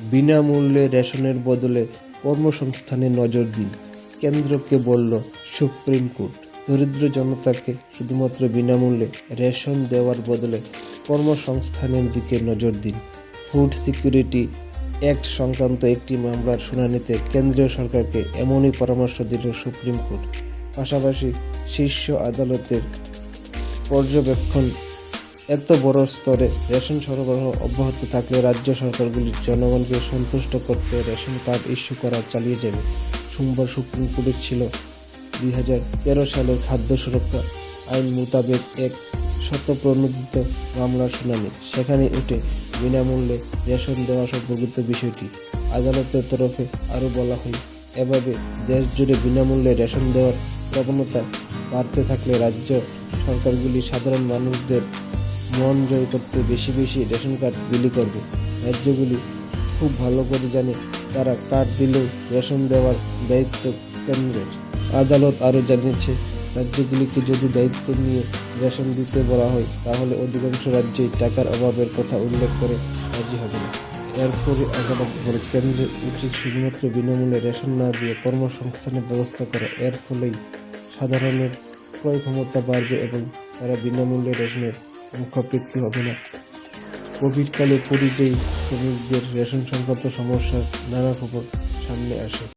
বিনামূল্যে রেশনের বদলে কর্মসংস্থানে নজর দিন। কেন্দ্রকে বলল, সুপ্রিম কোর্ট। দরিদ্র জনতাকে শুধুমাত্র বিনামূল্যে রেশন দেওয়ার বদলে কর্মসংস্থানের দিকে নজর দিন। ফুড সিকিউরিটি অ্যাক্ট সংক্রান্ত একটি মামলার শুনানিতে কেন্দ্রীয় সরকারকে এমনই পরামর্শ দিল সুপ্রিম কোর্ট। পাশাপাশি শীর্ষ আদালতের পর্যবেক্ষণ এত বড় স্তরে রেশন সরবরাহ অব্যাহত থাকলে রাজ্য সরকারগুলি জনগণকে সন্তুষ্ট করতে রেশন কার্ড ইস্যু করা চালিয়ে যাবে। সোমবার সুপ্রিম কোর্টে ছিল দুই হাজার তেরো সালের খাদ্য সুরক্ষা আইন মোতাবেক এক শতপ্রণোদিত মামলার শুনানি। সেখানে উঠে বিনামূল্যে রেশন দেওয়া সম্পর্কিত বিষয়টি আদালতের তরফে আরও বলা হয় এভাবে দেশ জুড়ে বিনামূল্যে রেশন দেওয়ার প্রবণতা বাড়তে থাকলে রাজ্য সরকারগুলি সাধারণ মানুষদের মন জয় করতে বেশি বেশি রেশন কার্ড বিলি করবে। রাজ্যগুলি খুব ভালো করে জানে তারা কার্ড দিলেও রেশন দেওয়ার দায়িত্ব কেন্দ্রের। আদালত আরও জানিয়েছে, রাজ্যগুলিকে যদি দায়িত্ব নিয়ে রেশন দিতে বলা হয়, তাহলে অধিকাংশ রাজ্যেই টাকার অভাবের কথা উল্লেখ করে রাজি হবে না। এরপরে আদালত বলে কেন্দ্রের উচিত শুধুমাত্র বিনামূল্যে রেশন না দিয়ে কর্মসংস্থানের ব্যবস্থা করা। এর ফলেই সাধারণের ক্রয় ক্ষমতা বাড়বে এবং তারা বিনামূল্যে রেশনের মুখাপেক্ষী হবে না কোভিডকালে পুরীতেই শ্রমিকদের রেশন সংক্রান্ত সমস্যার নানা খবর সামনে আসে।